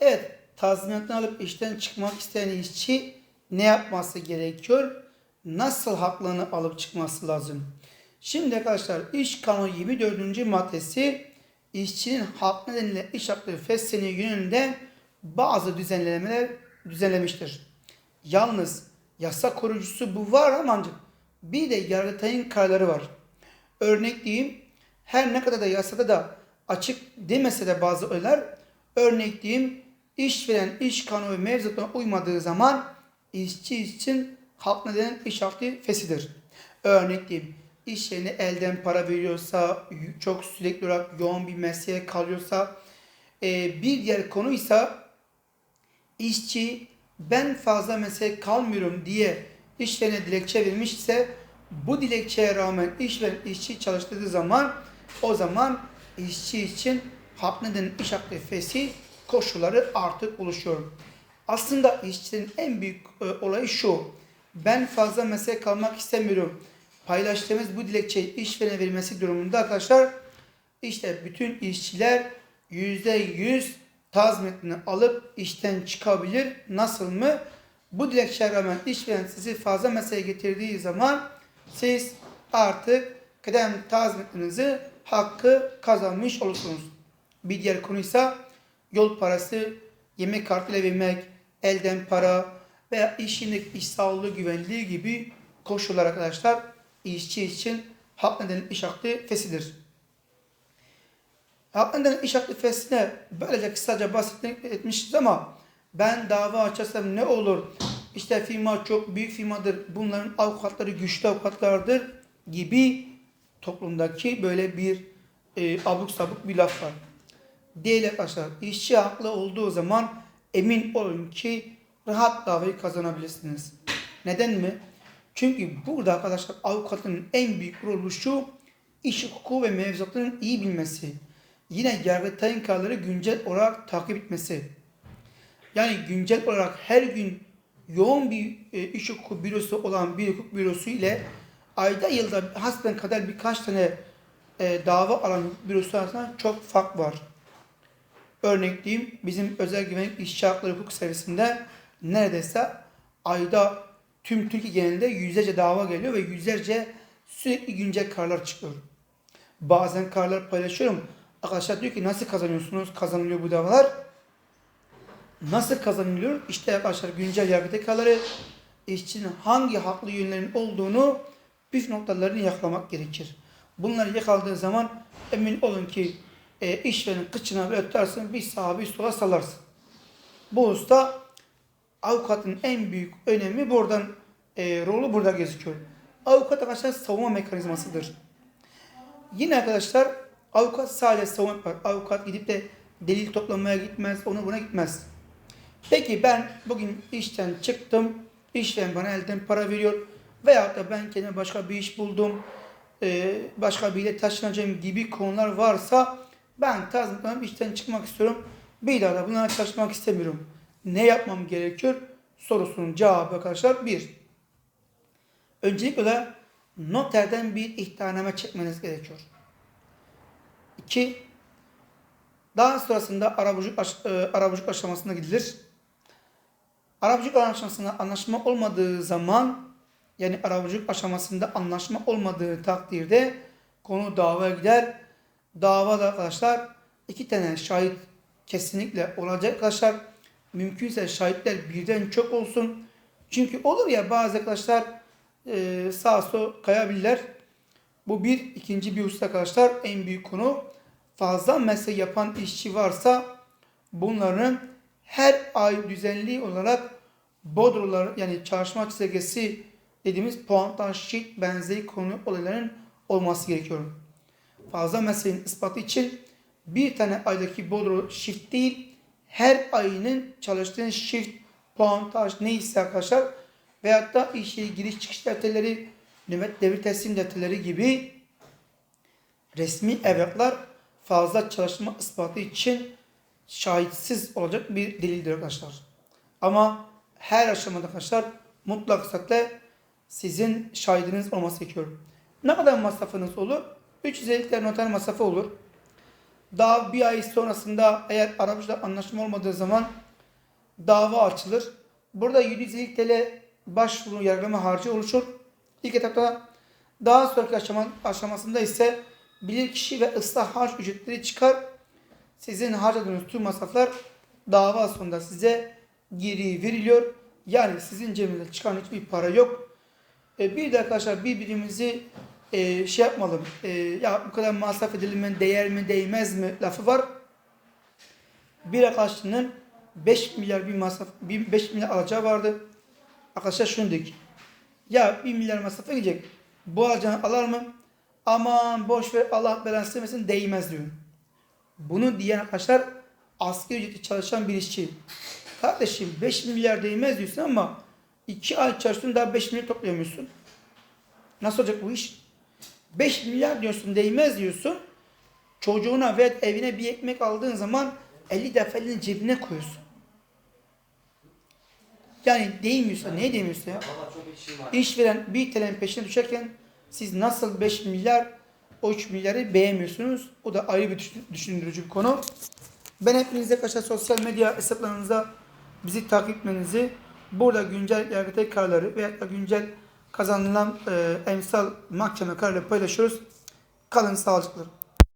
Evet, tazminatını alıp işten çıkmak isteyen işçi ne yapması gerekiyor? Nasıl haklarını alıp çıkması lazım? Şimdi arkadaşlar iş kanunu 24. maddesi işçinin hak nedeniyle iş hakları feshettiği yönünde bazı düzenlemeler düzenlemiştir. Yalnız yasa koruyucusu bu var ama ancak bir de Yargıtay'ın kararları var. Örnek diyeyim her ne kadar da yasada da açık demese de bazı öğeler örnek diyeyim işveren iş kanunu mevzuatına uymadığı zaman işçi için hak nedeni iş hakkı fesidir. Örnek diyeyim iş yerine elden para veriyorsa, çok sürekli olarak yoğun bir mesleğe kalıyorsa, e, bir diğer konuysa işçi ben fazla mesleğe kalmıyorum diye işverene dilekçe vermişse bu dilekçeye rağmen işveren işçi çalıştırdığı zaman o zaman işçi için hak nedeni iş hakkı fesi koşulları artık oluşuyor. Aslında işçinin en büyük e, olayı şu. Ben fazla mesleğe kalmak istemiyorum. Paylaştığımız bu dilekçeyi işverene verilmesi durumunda arkadaşlar işte bütün işçiler %100 tazminatını alıp işten çıkabilir. Nasıl mı? Bu dilekçeye rağmen işveren sizi fazla mesleğe getirdiği zaman siz artık kıdem tazminatınızı hakkı kazanmış olursunuz. Bir diğer konuysa yol parası, yemek kartıyla vermek, elden para veya işindeki iş sağlığı güvenliği gibi koşullar arkadaşlar işçi için hak nedeni iş hakkı fesidir. Hak nedeni iş hakkı fesine böylece kısaca bahsetmişiz ama ben dava açarsam ne olur? İşte firma çok büyük firmadır. Bunların avukatları güçlü avukatlardır gibi toplumdaki böyle bir e, abuk sabuk bir laf var. Değil arkadaşlar. İşçi haklı olduğu zaman emin olun ki rahat davayı kazanabilirsiniz. Neden mi? Çünkü burada arkadaşlar avukatın en büyük rolü şu iş hukuku ve mevzuatının iyi bilmesi. Yine Yargıtay'ın kararları güncel olarak takip etmesi. Yani güncel olarak her gün yoğun bir e, iş hukuku bürosu olan bir hukuk bürosu ile ayda yılda hasben kadar birkaç tane e, dava alan bürosu arasında çok fark var. Örnek diyeyim bizim özel güvenlik işçi hakları hukuk servisinde neredeyse ayda tüm Türkiye genelinde yüzlerce dava geliyor ve yüzlerce sürekli güncel kararlar çıkıyor. Bazen kararlar paylaşıyorum. Arkadaşlar diyor ki nasıl kazanıyorsunuz? Kazanılıyor bu davalar. Nasıl kazanılıyor? İşte arkadaşlar güncel yargıda kararları işçinin hangi haklı yönlerin olduğunu püf noktalarını yakalamak gerekir. Bunları yakaladığı zaman emin olun ki e, işverenin kıçına böyle bir sağa bir sola salarsın. Bu usta avukatın en büyük önemi buradan e, rolü burada gözüküyor. Avukat arkadaşlar savunma mekanizmasıdır. Yine arkadaşlar avukat sadece savunma yapar. Avukat gidip de delil toplamaya gitmez, onu buna gitmez. Peki ben bugün işten çıktım, işveren bana elden para veriyor veyahut da ben kendime başka bir iş buldum, e, başka bir ile taşınacağım gibi konular varsa ben tazminatlanıp işten çıkmak istiyorum. Bir daha da bunlara çalışmak istemiyorum. Ne yapmam gerekiyor? Sorusunun cevabı arkadaşlar bir. Öncelikle noterden bir ihtarname çekmeniz gerekiyor. İki, daha sonrasında arabucuk, aş, e, arabucuk aşamasına gidilir. Arabucuk aşamasında anlaşma olmadığı zaman yani arabucuk aşamasında anlaşma olmadığı takdirde konu davaya gider. Davada arkadaşlar iki tane şahit kesinlikle olacak arkadaşlar. Mümkünse şahitler birden çok olsun. Çünkü olur ya bazı arkadaşlar e, sağa sola kayabilirler. Bu bir. ikinci bir husus arkadaşlar en büyük konu. Fazla mesele yapan işçi varsa bunların her ay düzenli olarak bodrolar yani çalışma çizelgesi dediğimiz puantaj sheet benzeri konu olayların olması gerekiyor. Fazla meselenin ispatı için bir tane aydaki bodro shift değil her ayının çalıştığın shift puantaj neyse arkadaşlar veyahut da işe giriş çıkış defterleri, nöbet devir teslim defterleri gibi resmi evraklar fazla çalışma ispatı için şahitsiz olacak bir delildir arkadaşlar. Ama her aşamada arkadaşlar mutlak surette sizin şahidiniz olması gerekiyor. Ne kadar masrafınız olur? 350 TL noter masrafı olur. Daha bir ay sonrasında eğer arabacılar anlaşma olmadığı zaman dava açılır. Burada 750 TL başvuru yargılama harcı oluşur. İlk etapta daha sonraki aşama, aşamasında ise bilirkişi ve ıslah harç ücretleri çıkar. Sizin harcadığınız tüm masraflar dava sonunda size geri veriliyor. Yani sizin cebinizde çıkan hiçbir para yok. E, bir de arkadaşlar birbirimizi e, şey yapmalım. E, ya bu kadar masraf edilme değer mi değmez mi lafı var. Bir arkadaşının 5 milyar bir masraf, 5 milyar alacağı vardı. Arkadaşlar şunu dedik. Ya 1 milyar masrafa gidecek. Bu alacağını alar mı? Aman boş ver Allah belanı istemesin değmez diyor. Bunu diyen arkadaşlar asgari ücretli çalışan bir işçi. Kardeşim 5 milyar değmez diyorsun ama 2 ay çalıştın daha 5 milyar toplayamıyorsun. Nasıl olacak bu iş? 5 milyar diyorsun değmez diyorsun. Çocuğuna ve evine bir ekmek aldığın zaman 50 defa elini cebine koyuyorsun. Yani değmiyorsa neye değmiyorsa ya? İşveren bir TL'nin peşine düşerken siz nasıl 5 milyar o 3 milyarı beğenmiyorsunuz? O da ayrı bir düşün- düşündürücü bir konu. Ben hepinize arkadaşlar sosyal medya hesaplarınızda bizi takip etmenizi, burada güncel yargıtay kararları veya da güncel kazanılan e, emsal mahkeme kararları paylaşıyoruz. Kalın sağlıcakla.